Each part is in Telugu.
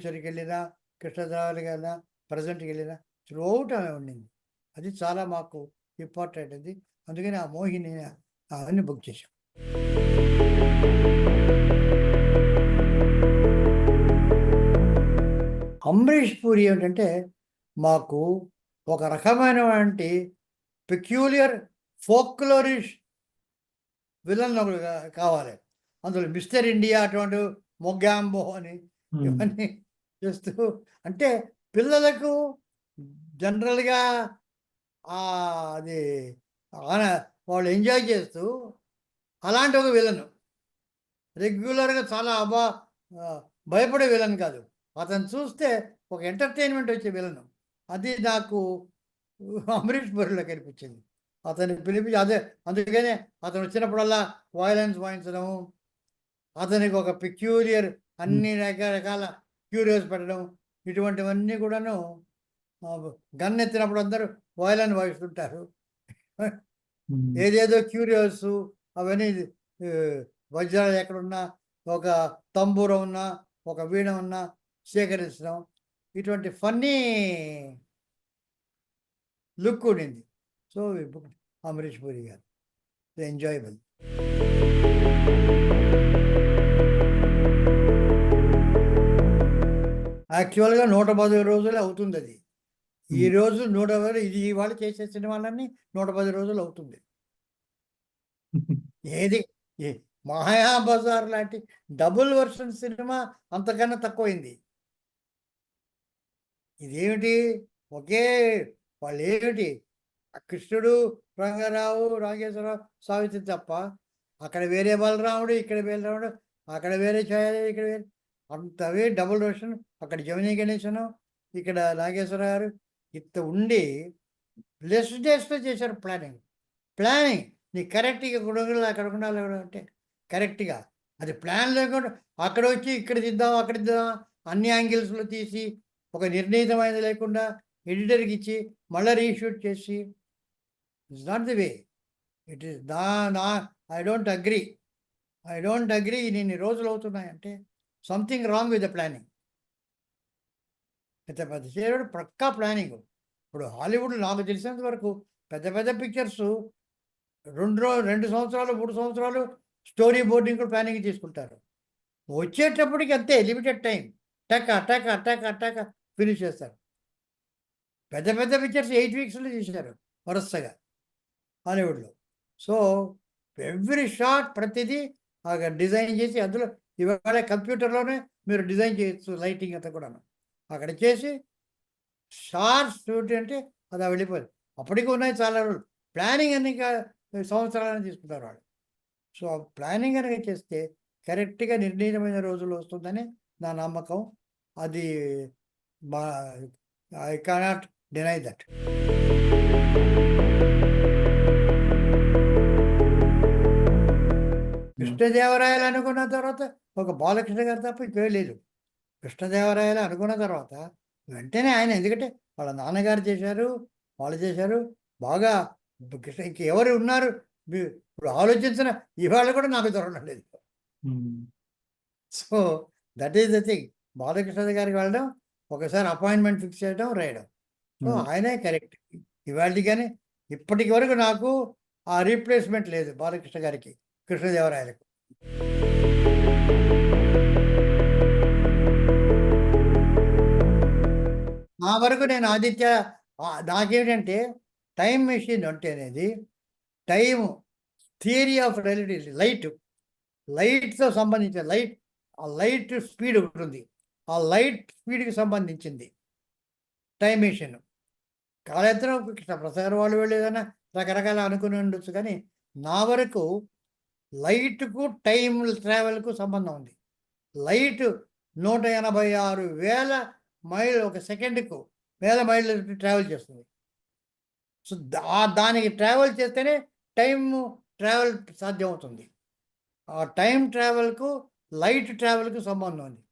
ఫ్యూచర్కి వెళ్ళినా కృష్ణదేవరాయలకి వెళ్ళినా ప్రజెంట్కి వెళ్ళినా త్రూఅవుట్ ఆమె ఉండింది. అది చాలా మాకు ఇంపార్టెంట్ అది. అందుకని ఆ మోహిని అవన్నీ బుక్ చేశాం. అంబరీష్ పూరి ఏంటంటే మాకు ఒక రకమైనటువంటి పెక్యూలియర్ ఫోక్లోరిష్ విలన్ ఒకడు కావాలి. అందులో మిస్టర్ ఇండియా అటువంటి మొగ్గాంబో అని ఇవన్నీ చేస్తూ అంటే పిల్లలకు జనరల్గా అది వాళ్ళు ఎంజాయ్ చేస్తూ అలాంటి ఒక విలన్. రెగ్యులర్గా చాలా అబా భయపడే విలన్ కాదు. అతను చూస్తే ఒక ఎంటర్టైన్మెంట్ వచ్చే విలన్. అది నాకు అమరీష్ బరిలో కనిపించింది. అతన్ని పిలిపించి అదే అందుకనే అతను వచ్చినప్పుడల్లా వాయిలెన్స్ వాయించడము అతనికి ఒక పిక్యూరియర్ అన్ని రకరకాల క్యూరియస్ పెట్టడం ఇటువంటివన్నీ కూడాను గన్ ఎత్తినప్పుడు అందరూ వాయిలెన్ వాయిస్తుంటారు. ఏదేదో క్యూరియస్ అవన్నీ వజ్రాలు ఎక్కడున్నా ఒక తంబూర ఉన్నా ఒక వీణ ఉన్నా సేకరించడం ఇటువంటి ఫన్నీ లుక్ ఉండింది. సో అమరీష్ పూరి గారు ఎంజాయబుల్. యాక్చువల్గా నూట పది రోజులు అవుతుంది అది ఈ. రోజు నూట పది ఇది ఇవాళ చేసే సినిమాలన్నీ నూట పది రోజులు అవుతుంది. ఏది? మాయా బజార్ లాంటి డబుల్ వర్షన్ సినిమా అంతకన్నా తక్కువైంది. ఇదేమిటి? ఒకే వాళ్ళు ఏమిటి? కృష్ణుడు రంగారావు రాగేశ్వరరావు సావిత్రి తప్ప అక్కడ వేరే బలరాముడు ఇక్కడ వేరే రాముడు అక్కడ వేరే ఛాయాదేవి ఇక్కడ వేరే అంతవే డబుల్ రోషన్. అక్కడ జమినీ గణేశను ఇక్కడ నాగేశ్వర గారు ఇంత ఉండి లెస్ డేస్లో చేశారు ప్లానింగ్ ప్లానింగ్ నీ కరెక్ట్గా ఇక్కడ అక్కడ ఉండాలి అంటే కరెక్ట్గా అది ప్లాన్ లేకుండా అక్కడ వచ్చి ఇక్కడ తిద్దాం అక్కడ తిద్దాం అన్ని యాంగిల్స్లో తీసి ఒక నిర్ణీతమైనది లేకుండా ఎడిటర్కి ఇచ్చి మళ్ళీ రీషూట్ చేసి. It's not the way it is నా నా I don't agree I don't agree ఇన్ని రోజులు అవుతున్నాయంటే something wrong with the planning పెద్ద పెద్ద చేయడం పక్కా ప్లానింగ్ ఇప్పుడు హాలీవుడ్ నాకు తెలిసినంత వరకు పెద్ద పెద్ద పిక్చర్స్ రెండు రోజు రెండు సంవత్సరాలు మూడు సంవత్సరాలు స్టోరీ బోర్డింగ్ కూడా ప్లానింగ్ తీసుకుంటారు వచ్చేటప్పటికి అంతే లిమిటెడ్ టైం టక్ అటాక్ అటాక్ అటాక్ ఫినిష్ చేస్తారు. పెద్ద పెద్ద పిక్చర్స్ ఎయిట్ వీక్స్లో చేశారు వరుసగా హాలీవుడ్లో సో ఎవ్రీ షాట్ ప్రతిదీ డిజైన్ చేసి అందులో ఇవాళ కంప్యూటర్లోనే మీరు డిజైన్ చేయొచ్చు లైటింగ్ అంతా కూడా అక్కడ చేసి షార్ట్ షూట్ అంటే అది వెళ్ళిపోయింది అప్పటికి ఉన్నాయి చాలా రోజులు. ప్లానింగ్ అన్ని సంవత్సరాలని తీసుకుంటారు వాళ్ళు. సో ప్లానింగ్ కనుక చేస్తే కరెక్ట్గా నిర్ణీతమైన రోజులు వస్తుందని నా నమ్మకం. అది మా I cannot deny that Krishnadevarayalu అనుకున్న తర్వాత ఒక బాలకృష్ణ గారు తప్ప ఇంకే లేదు. కృష్ణదేవరాయలు అనుకున్న తర్వాత వెంటనే ఆయన ఎందుకంటే వాళ్ళ నాన్నగారు చేశారు వాళ్ళు చేశారు బాగా కృష్ణ ఇంక ఎవరు ఉన్నారు ఇప్పుడు ఆలోచించిన ఇవాళ కూడా నాకు దొరకడం లేదు. So that is the thing. Balakrishna గారికి వెళ్ళడం ఒకసారి అపాయింట్మెంట్ ఫిక్స్ చేయడం రాయడం. సో ఉమ్, ఆయనే కరెక్ట్. ఇవాళ కానీ ఇప్పటికి వరకు నాకు ఆ రీప్లేస్మెంట్ లేదు బాలకృష్ణ గారికి కృష్ణదేవరాయలకు. నా వరకు నేను ఆదిత్య ఆ, నాకేమిటంటే టైం మెషిన్ అంటే అనేది time theory of relativity light లైట్తో సంబంధించిన లైట్ ఆ లైట్ స్పీడ్ ఉంటుంది ఆ లైట్ స్పీడ్కి సంబంధించింది టైం మెషిన్ కాలేతరం కృష్ణ ప్రసాద్ వాళ్ళు వాళ్ళు ఏదైనా రకరకాల అనుకుని ఉండొచ్చు కానీ నా వరకు లైట్కు టైం ట్రావెల్కు సంబంధం ఉంది. లైట్ నూట ఎనభై ఆరు వేల మైల్ ఒక సెకండ్కు వేల మైళ్ళు ట్రావెల్ చేస్తుంది. సో దా దానికి ట్రావెల్ చేస్తేనే టైం ట్రావెల్ సాధ్యమవుతుంది. ఆ టైం ట్రావెల్కు లైట్ ట్రావెల్కు సంబంధం ఉంది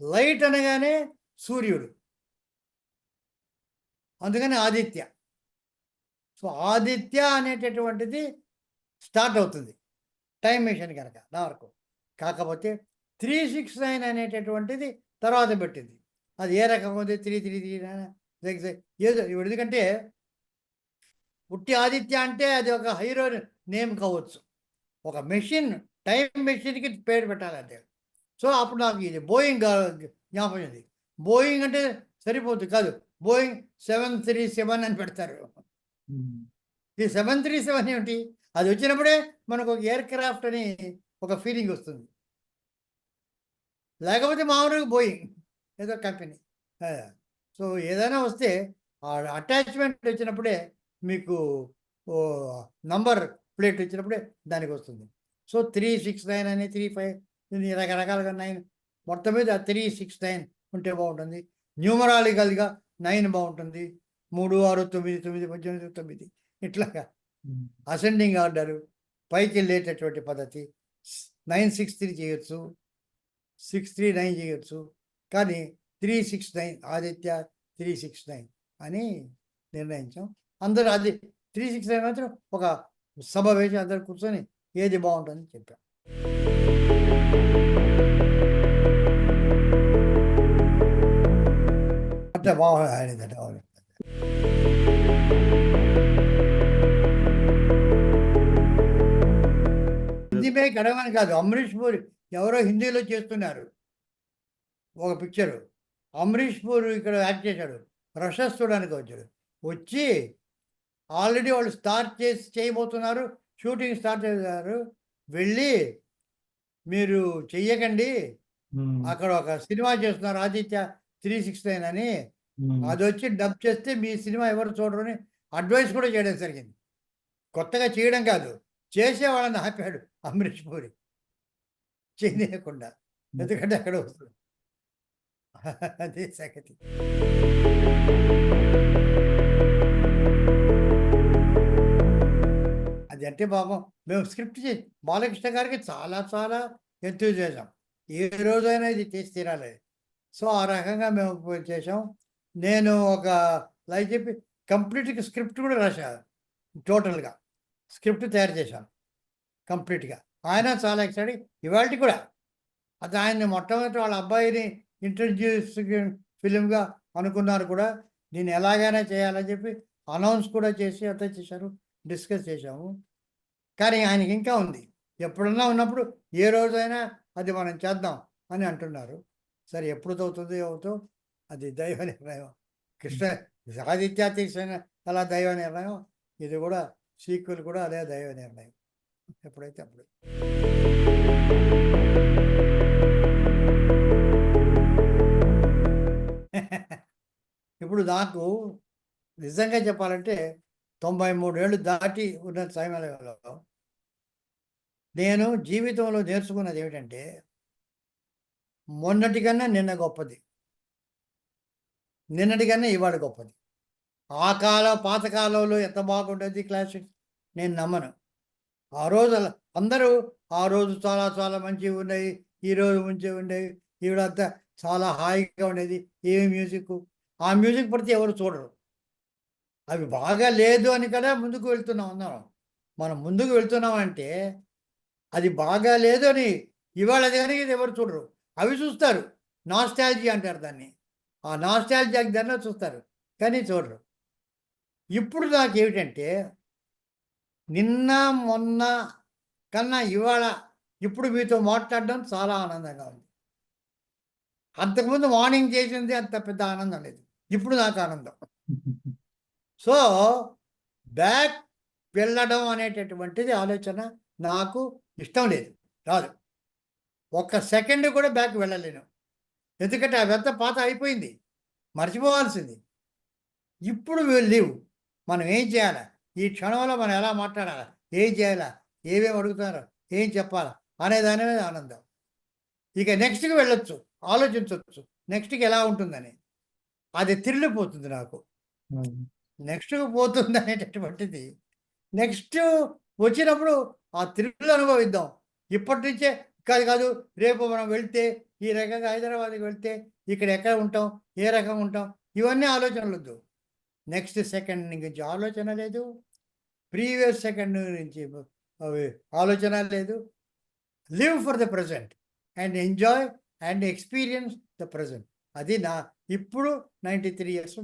లైట్ అనగానే సూర్యుడు. అందుకని ఆదిత్య. సో ఆదిత్య అనేటటువంటిది స్టార్ట్ అవుతుంది. టైం మిషన్ కనుక నా వరకు కాకపోతే త్రీ సిక్స్ నైన్ అనేటటువంటిది తర్వాత పెట్టింది. అది ఏ రకం ఉంది? త్రీ త్రీ త్రీ ఏదో ఎందుకంటే పుట్టి ఆదిత్య అంటే అది ఒక హీరో నేమ్ కావచ్చు. ఒక మెషిన్ టైం మెషిన్కి పేరు పెట్టాలి అంతే. సో అప్పుడు నాకు ఇది బోయింగ్ జ్ఞాపకం ఉంది. బోయింగ్ అంటే సరిపోతుంది కాదు. బోయింగ్ సెవెన్ త్రీ సెవెన్ అని పెడతారు. ఉమ్, ఈ సెవెన్ త్రీ సెవెన్ ఏమిటి? అది వచ్చినప్పుడే మనకు ఒక ఎయిర్ క్రాఫ్ట్ అని ఒక ఫీలింగ్ వస్తుంది. లేకపోతే మామూలుగా బోయింగ్. ఏదో కంపెనీ. సో ఏదైనా వస్తే అటాచ్మెంట్ వచ్చినప్పుడే మీకు ఓ నంబర్ ప్లేట్ వచ్చినప్పుడే దానికి వస్తుంది. సో త్రీ సిక్స్ నైన్ అని త్రీ ఫైవ్ రకరకాలుగా నైన్ మొత్తం మీద త్రీ సిక్స్ నైన్ ఉంటే బాగుంటుంది. న్యూమరాలికల్గా నైన్ బాగుంటుంది. మూడు ఆరు తొమ్మిది తొమ్మిది పద్దెనిమిది తొమ్మిది ఇట్లాగా. అసెండింగ్ ఆర్డర్ పైకి వెళ్ళేటటువంటి పద్ధతి. నైన్ సిక్స్ త్రీ చేయొచ్చు. సిక్స్ త్రీ నైన్ చేయొచ్చు. కానీ three six nine Aditya three six nine అని నిర్ణయించాం. అందరూ అది త్రీ సిక్స్ నైన్ మాత్రం ఒక సభ వేసి అందరు కూర్చొని ఏది బాగుంటుందని చెప్పాం. అంటే బాగుంది అవును హిందీ మేక్ కాదు అమరీష్ పూరి ఎవరో హిందీలో చేస్తున్నారు. ఒక పిక్చరు అమరీష్ పూరి ఇక్కడ యాక్ట్ చేశాడు. రషస్ చూడడానికి వచ్చాడు. వచ్చి ఆల్రెడీ వాళ్ళు స్టార్ట్ చేసి చేయబోతున్నారు. షూటింగ్ స్టార్ట్ చేశారు. వెళ్ళి మీరు చెయ్యకండి. అక్కడ ఒక సినిమా చేస్తున్నారు ఆదిత్య త్రీ సిక్స్ నైన్ అని. అది వచ్చి డబ్ చేస్తే మీ సినిమా ఎవరు చూడరని అడ్వైస్ కూడా చేయడం జరిగింది. కొత్తగా చేయడం కాదు. చేసే వాళ్ళని ఆపాడు అమరీష్ పూరి. చేయకుండా ఎందుకంటే అక్కడ వస్తుంది. అదే సంగతి అది అంటే పాపం మేము స్క్రిప్ట్ చేసి బాలకృష్ణ గారికి చాలా చాలా ఎంతూజియాజం ఏ రోజైనా ఇది చేసి తీరాలి సో ఆ రకంగా మేము చేసాం నేను ఒక లైక్ చెప్పి కంప్లీట్గా స్క్రిప్ట్ కూడా రాశాను టోటల్గా స్క్రిప్ట్ తయారు చేశాను కంప్లీట్గా ఆయన చాలా ఎక్సైట్ ఇవాళ కూడా. అది ఆయన్ని మొట్టమొదటి వాళ్ళ అబ్బాయిని ఇంట్రడ్యూస్ ఫిలింగా అనుకున్నారు కూడా. దీన్ని ఎలాగైనా చేయాలని చెప్పి అనౌన్స్ కూడా చేసి అంతా చేశారు. డిస్కస్ చేశాము. కానీ ఆయనకి ఇంకా ఉంది. ఎప్పుడన్నా ఉన్నప్పుడు ఏ రోజైనా అది మనం చేద్దాం అని అంటున్నారు. సరే ఎప్పుడు అవుతుందో అవుతో అది దైవ నిర్ణయం. కృష్ణ ఆదిత్య తీసిన అలా దైవ నిర్ణయం. ఇది కూడా సీక్వెల్ కూడా అదే దైవ నిర్ణయం. ఎప్పుడైతే అప్పుడు. ఇప్పుడు నాకు నిజంగా చెప్పాలంటే తొంభై మూడేళ్ళు దాటి ఉన్న సమయంలో నేను జీవితంలో నేర్చుకున్నది ఏమిటంటే మొన్నటి కన్నా నిన్న గొప్పది. నిన్నటి కన్నా ఇవాళ గొప్పది. ఆ కాల పాతకాలంలో ఎంత బాగుంటుంది క్లాసిక్స్ నేను నమ్మను. ఆ రోజు అందరూ ఆ రోజు చాలా చాలా మంచివి ఉన్నాయి ఈ రోజు మంచివి ఉండేవి ఈవిడంతా చాలా హాయిగా ఉండేది. ఏమి మ్యూజిక్? ఆ మ్యూజిక్ పడితే ఎవరు చూడరు. అవి బాగా లేదు అని కదా ముందుకు వెళ్తున్నాం అందరం. మనం ముందుకు వెళ్తున్నాం అంటే అది బాగా లేదు అని ఇవాళ అది కనుక ఇది ఎవరు చూడరు. అవి చూస్తారు. నాస్టాలజీ అంటారు దాన్ని. ఆ నాస్టాలజీ దాన్ని చూస్తారు. కానీ చూడరు. ఇప్పుడు నాకు ఏమిటంటే నిన్న మొన్న కన్నా ఇవాళ ఇప్పుడు మీతో మాట్లాడడం చాలా ఆనందంగా ఉంది. అంతకుముందు మార్నింగ్ చేసింది అంత పెద్ద ఆనందం లేదు. ఇప్పుడు నాకు ఆనందం. సో బ్యాక్ వెళ్ళడం అనేటటువంటిది ఆలోచన నాకు ఇష్టం లేదు. రాదు. ఒక్క సెకండ్ కూడా బ్యాక్ వెళ్ళలేను. ఎందుకంటే అదంతా పాత అయిపోయింది. మర్చిపోవాల్సింది. ఇప్పుడు లేవు. మనం ఏం చేయాలా? ఈ క్షణంలో మనం ఎలా మాట్లాడాలా? ఏం చేయాలా? ఏమేమి అడుగుతున్నారో? ఏం చెప్పాలా? అనే దాని మీద ఆనందం. ఇక నెక్స్ట్కి వెళ్ళొచ్చు. ఆలోచించవచ్చు నెక్స్ట్కి ఎలా ఉంటుందని. అది తిరిగిపోతుంది నాకు. నెక్స్ట్కి పోతుంది అనేటటువంటిది నెక్స్ట్ వచ్చినప్పుడు ఆ థ్రిల్ అనుభవిద్దాం. ఇప్పటి నుంచే కాదు కాదు రేపు మనం వెళ్తే ఈ రకంగా హైదరాబాద్కి వెళ్తే ఇక్కడ ఎక్కడ ఉంటాం ఏ రకంగా ఉంటాం ఇవన్నీ ఆలోచనలు వద్దు నెక్స్ట్ సెకండ్ నుంచి ఆలోచన లేదు. ప్రీవియస్ సెకండ్ నుంచి అవి ఆలోచన లేదు. Live for the present and enjoy and experience the present అది నా ఇప్పుడు నైంటీ త్రీ ఇయర్స్